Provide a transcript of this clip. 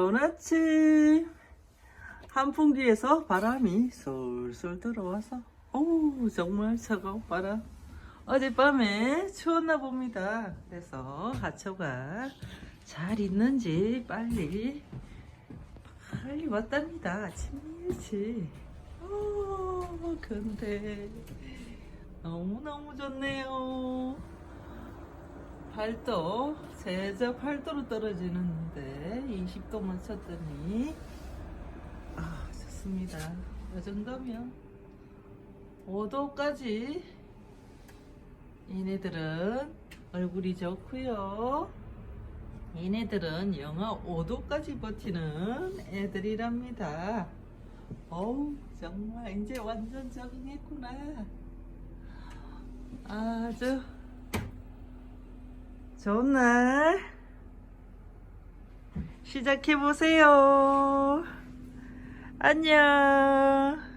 좋은 아침. 한풍기에서 바람이 솔솔 들어와서 어우 정말 차가운 바람. 어젯밤에 추웠나 봅니다. 그래서 하초가 잘 있는지 빨리 빨리 왔답니다. 아침 일찍. 어, 근데 너무너무 좋네요. 8도, 제자 8도로 떨어지는데 20도만 쳤더니 아 좋습니다. 이 정도면 5도까지 얘네들은 얼굴이 좋고요. 얘네들은 영하 5도까지 버티는 애들이랍니다. 어우 정말 이제 완전 적응했구나. 아주 좋은 날 시작해 보세요. 안녕.